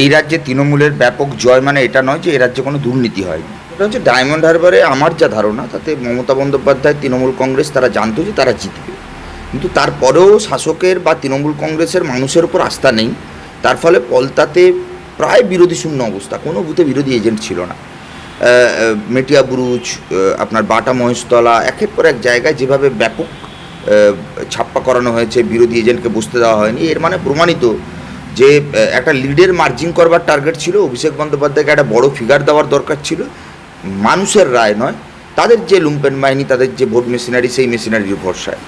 এই রাজ্যে তৃণমূলের ব্যাপক জয় মানে এটা নয় যে এই রাজ্যে কোনো দুর্নীতি হয় এটা হচ্ছে ডায়মন্ড হারবারে আমার যা ধারণা, তাতে মমতা বন্দ্যোপাধ্যায়, তৃণমূল কংগ্রেস তারা জানতো যে তারা জিতবে। কিন্তু তারপরেও শাসকের বা তৃণমূল কংগ্রেসের মানুষের উপর আস্থা নেই। তার ফলে পলতাতে প্রায় বিরোধী শূন্য অবস্থা, কোনো বুথে বিরোধী এজেন্ট ছিল না। মেটিয়া বুরুজ আপনার বাটা মহেশতলা, একের পর এক জায়গায় যেভাবে ব্যাপক ছাপ্পা করানো হয়েছে, বিরোধী এজেন্টকে বসতে দেওয়া হয়নি, এর মানে প্রমাণিত যে একটা লিডের মার্জিন করবার টার্গেট ছিল, অভিষেক বন্দ্যোপাধ্যায়কে একটা বড় ফিগার দেওয়ার দরকার ছিল। মানুষের রায় নয়, তাদের যে লুম্পেন বাহিনী, তাদের যে ভোট মেশিনারি সেই মেশিনারির ভরসায়।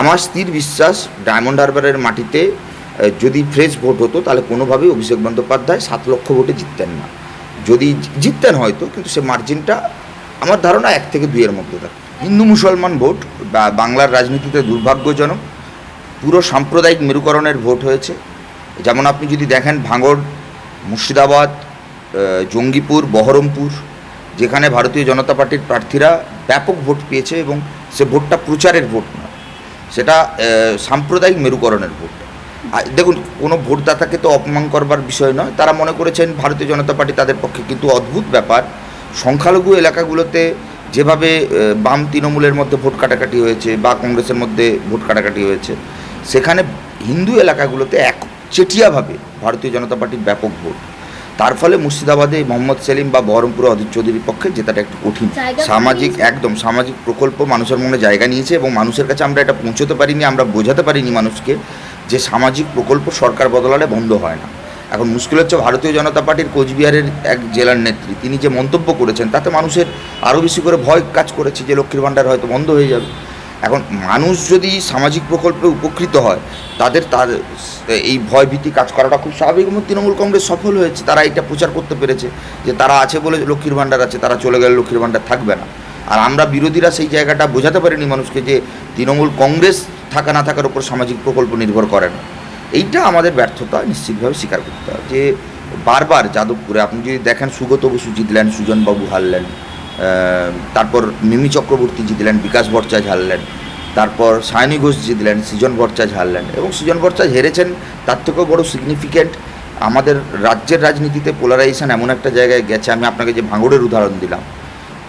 আমার স্থির বিশ্বাস ডায়মন্ড হারবারের মাটিতে যদি ফ্রেশ ভোট হতো, তাহলে কোনোভাবেই অভিষেক বন্দ্যোপাধ্যায় সাত লক্ষ ভোটে জিততেন না। যদি জিততেন হয়তো, কিন্তু সে মার্জিনটা আমার ধারণা এক থেকে দুইয়ের মধ্যে থাকে। হিন্দু মুসলমান ভোট বাংলার রাজনীতিতে দুর্ভাগ্যজনক, পুরো সাম্প্রদায়িক মেরুকরণের ভোট হয়েছে। যেমন আপনি যদি দেখেন ভাঙড় মুর্শিদাবাদ জঙ্গিপুর, বহরমপুর, যেখানে ভারতীয় জনতা পার্টির প্রার্থীরা ব্যাপক ভোট পেয়েছে এবং সে ভোটটা প্রচারের ভোট নয়, সেটা সাম্প্রদায়িক মেরুকরণের ভোট। দেখুন, কোনো ভোটদাতাকে তো অপমান করবার বিষয় নয়, তারা মনে করেছেন ভারতীয় জনতা পার্টি তাদের পক্ষে কিন্তু অদ্ভুত ব্যাপার। সংখ্যালঘু এলাকাগুলোতে যেভাবে বাম তৃণমূলের মধ্যে ভোট কাটাকাটি হয়েছে বা কংগ্রেসের মধ্যে ভোট কাটাকাটি হয়েছে, সেখানে হিন্দু এলাকাগুলোতে এক চেটিয়াভাবে ভারতীয় জনতা পার্টির ব্যাপক ভোট। তার ফলে মুর্শিদাবাদে মোহাম্মদ সেলিম বা বহরমপুরে অধীর চৌধুরীর পক্ষে জেতাটা একটু কঠিন। সামাজিক একদম সামাজিক প্রকল্প মানুষের মনে জায়গা নিয়েছে এবং মানুষের কাছে আমরা এটা পৌঁছতে পারিনি আমরা বোঝাতে পারিনি মানুষকে যে সামাজিক প্রকল্প সরকার বদলালে বন্ধ হয় না। এখন মুশকিল হচ্ছে ভারতীয় জনতা পার্টির কোচবিহারের এক জেলার নেত্রী তিনি যে মন্তব্য করেছেন তাতে মানুষের আরও বেশি করে ভয় কাজ করেছে যে লক্ষ্মীর ভাণ্ডার হয়তো বন্ধ হয়ে যাবে। এখন মানুষ যদি সামাজিক প্রকল্পে উপকৃত হয়, তাদের তার এই ভয় ভীতি কাজ করাটা খুব স্বাভাবিক এবং তৃণমূল কংগ্রেস সফল হয়েছে, তারা এটা প্রচার করতে পেরেছে যে তারা আছে বলে লক্ষ্মীর ভাণ্ডার আছে, তারা চলে গেলে লক্ষ্মীর ভাণ্ডার থাকবে না। আর আমরা বিরোধীরা সেই জায়গাটা বোঝাতে পারিনি মানুষকে যে তৃণমূল কংগ্রেস থাকা না থাকার উপর সামাজিক প্রকল্প নির্ভর করে না। এইটা আমাদের ব্যর্থতা নিশ্চিতভাবে স্বীকার করতে হয় যে বারবার যাদবপুরে আপনি যদি দেখেন সুগত বসু জিতলেন, সুজনবাবু হারলেন তারপর মিমি চক্রবর্তী জিতলেন, বিকাশ ভট্টাচার্য হারলেন, তারপর সায়নী ঘোষ জিতলেন, সৃজন ভট্টাচার্য হারলেন এবং সৃজন ভট্টাচার্য হেরেছেন, তার থেকেও বড় সিগনিফিক্যান্ট আমাদের রাজ্যের রাজনীতিতে পোলারাইজেশন এমন একটা জায়গায় গেছে, আমি আপনাকে যে ভাঙড়ের উদাহরণ দিলাম।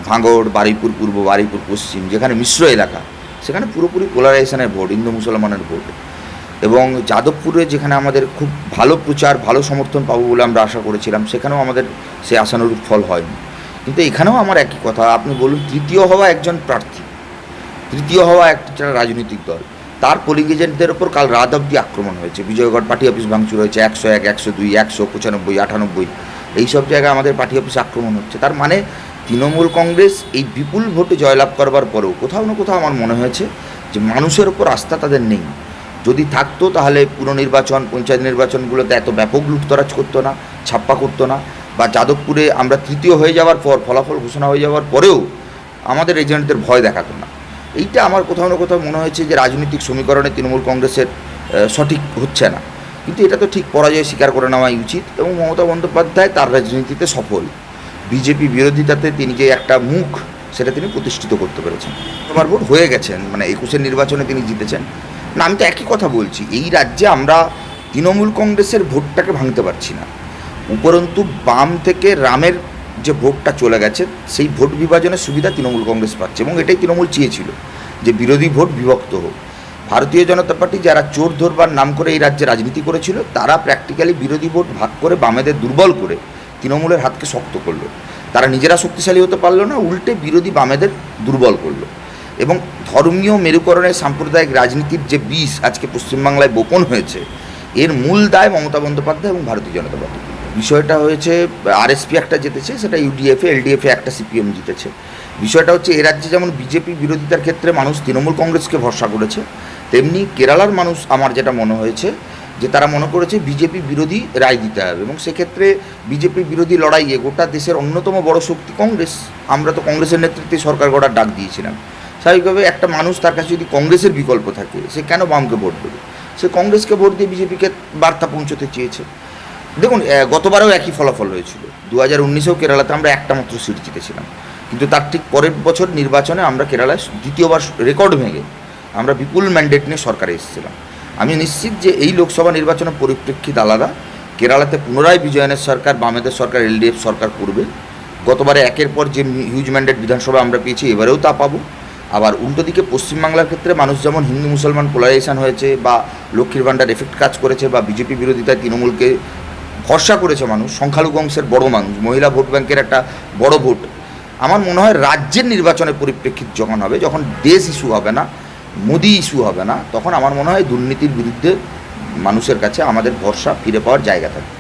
ভাঙড় বারুইপুর পূর্ব বারুইপুর পশ্চিম, যেখানে মিশ্র এলাকা, সেখানে পুরোপুরি পোলারাইজেশনের ভোট হিন্দু মুসলমানের ভোট। এবং যাদবপুরে যেখানে আমাদের খুব ভালো প্রচার, ভালো সমর্থন পাবো বলে আমরা আশা করেছিলাম, সেখানেও আমাদের সে আশানুরূপ ফল হয়নি। কিন্তু এখানেও আমার একই কথা। আপনি বলুন, তৃতীয় হওয়া একজন প্রার্থী, তৃতীয় হওয়া একটা রাজনৈতিক দল, তার পোলিং এজেন্টদের ওপর কাল রাত অব্দি আক্রমণ হয়েছে। বিজয়গড় পার্টি অফিস ভাঙচুর হয়েছে, একশো এক, একশো দুই, একশো পঁচানব্বই, আটানব্বই, এইসব জায়গায় আমাদের পার্টি অফিসে আক্রমণ হচ্ছে। তার মানে তৃণমূল কংগ্রেস এই বিপুল ভোটে জয়লাভ করবার পরেও কোথাও না কোথাও আমার মনে হয়েছে যে মানুষের ওপর আস্থা তাদের নেই। যদি থাকতো তাহলে পুনর্নির্বাচন পঞ্চায়েত নির্বাচনগুলোতে এত ব্যাপক লুটতরাজ করতো না, ছাপ্পা করতো না। বা যাদবপুরে আমরা তৃতীয় হয়ে যাওয়ার পর, ফলাফল ঘোষণা হয়ে যাওয়ার পরেও আমাদের এজেন্টদের ভয় দেখাতো না। এইটা আমার কোথাও না কোথাও মনে হয়েছে যে রাজনৈতিক সমীকরণে তৃণমূল কংগ্রেসের সঠিক হচ্ছে না। কিন্তু এটা তো ঠিক পরাজয় স্বীকার করে নেওয়াই উচিত এবং মমতা বন্দ্যোপাধ্যায় তার রাজনীতিতে সফল। বিজেপি বিরোধিতাতে তিনি যে একটা মুখ, সেটা তিনি প্রতিষ্ঠিত করতে পেরেছেন। তোমার ভোট হয়ে গেছেন মানে একুশের নির্বাচনে তিনি জিতেছেন। না, আমি তো একই কথা বলছি, এই রাজ্যে আমরা তৃণমূল কংগ্রেসের ভোটটাকে ভাঙতে পারছি না। উপরন্তু বাম থেকে রামের যে ভোটটা চলে গেছে, সেই ভোট বিভাজনের সুবিধা তৃণমূল কংগ্রেস পাচ্ছে এবং এটাই তৃণমূল চেয়েছিল যে বিরোধী ভোট বিভক্ত হোক। ভারতীয় জনতা পার্টি যারা চোর ধরবার নাম করে এই রাজ্যে রাজনীতি করেছিল, তারা প্র্যাকটিক্যালি বিরোধী ভোট ভাগ করে বামেদের দুর্বল করে তৃণমূলের হাতকে শক্ত করল। তারা নিজেরা শক্তিশালী হতে পারল না, উল্টে বিরোধী বামেদের দুর্বল করল। এবং ধর্মীয় মেরুকরণের সাম্প্রদায়িক রাজনীতির যে বিষ আজকে পশ্চিমবাংলায় বোপন হয়েছে, এর মূল দায় মমতা বন্দ্যোপাধ্যায় এবং ভারতীয় জনতা পার্টি বিষয়টা হয়েছে, আরএসপি একটা জিতেছে, সেটা ইউডিএফে এলডিএফে একটা সিপিএম জিতেছে। বিষয়টা হচ্ছে, এ রাজ্যে যেমন বিজেপি বিরোধিতার ক্ষেত্রে মানুষ তৃণমূল কংগ্রেসকে ভরসা করেছে, তেমনি কেরালার মানুষ, আমার যেটা মনে হয়েছে, যে তারা মনে করেছে বিজেপি বিরোধী রায় দিতে হবে এবং সেক্ষেত্রে বিজেপি বিরোধী লড়াইয়ে গোটা দেশের অন্যতম বড় শক্তি কংগ্রেস। আমরা তো কংগ্রেসের নেতৃত্বে সরকার গড়ার ডাক দিয়েছিলাম। স্বাভাবিকভাবে একটা মানুষ তার কাছে যদি কংগ্রেসের বিকল্প থাকে, সে কেন বামকে ভোট দেবে? সে কংগ্রেসকে ভোট দিয়ে বিজেপিকে বার্তা পৌঁছতে চেয়েছে। দেখুন গতবারেও একই ফলাফল হয়েছিল। দু হাজার উনিশেও কেরালাতে আমরা একটা মাত্র সিট জিতেছিলাম। কিন্তু তার ঠিক পরের বছর নির্বাচনে আমরা কেরালায় দ্বিতীয়বার রেকর্ড ভেঙে আমরা বিপুল ম্যান্ডেট নিয়ে সরকারে এসেছিলাম। আমি নিশ্চিত যে এই লোকসভা নির্বাচনের পরিপ্রেক্ষিত আলাদা। কেরালাতে পুনরায় বিজয়নের সরকার, বামেদের সরকার এলডিএফ সরকার করবে। গতবারে একের পর যে হিউজ ম্যান্ডেট বিধানসভা আমরা পেয়েছি, এবারেও তা পাবো। আবার উল্টো দিকে পশ্চিমবাংলার ক্ষেত্রে মানুষ যেমন হিন্দু মুসলমান পোলারাইজেশন হয়েছে বা লক্ষ্মীর ভাণ্ডার এফেক্ট কাজ করেছে বা বিজেপি বিরোধিতায় তৃণমূলকে ভরসা করেছে মানুষ, সংখ্যালঘু অংশের বড় মানুষ, মহিলা ভোট ব্যাংকের একটা বড় ভোট। আমার মনে হয় রাজ্যের নির্বাচনের পরিপ্রেক্ষিত যখন হবে, যখন দেশ ইস্যু হবে না, মোদি ইস্যু হবে না, তখন আমার মনে হয় দুর্নীতির বিরুদ্ধে মানুষের কাছে আমাদের ভরসা ফিরে পাওয়ার জায়গা থাকবে।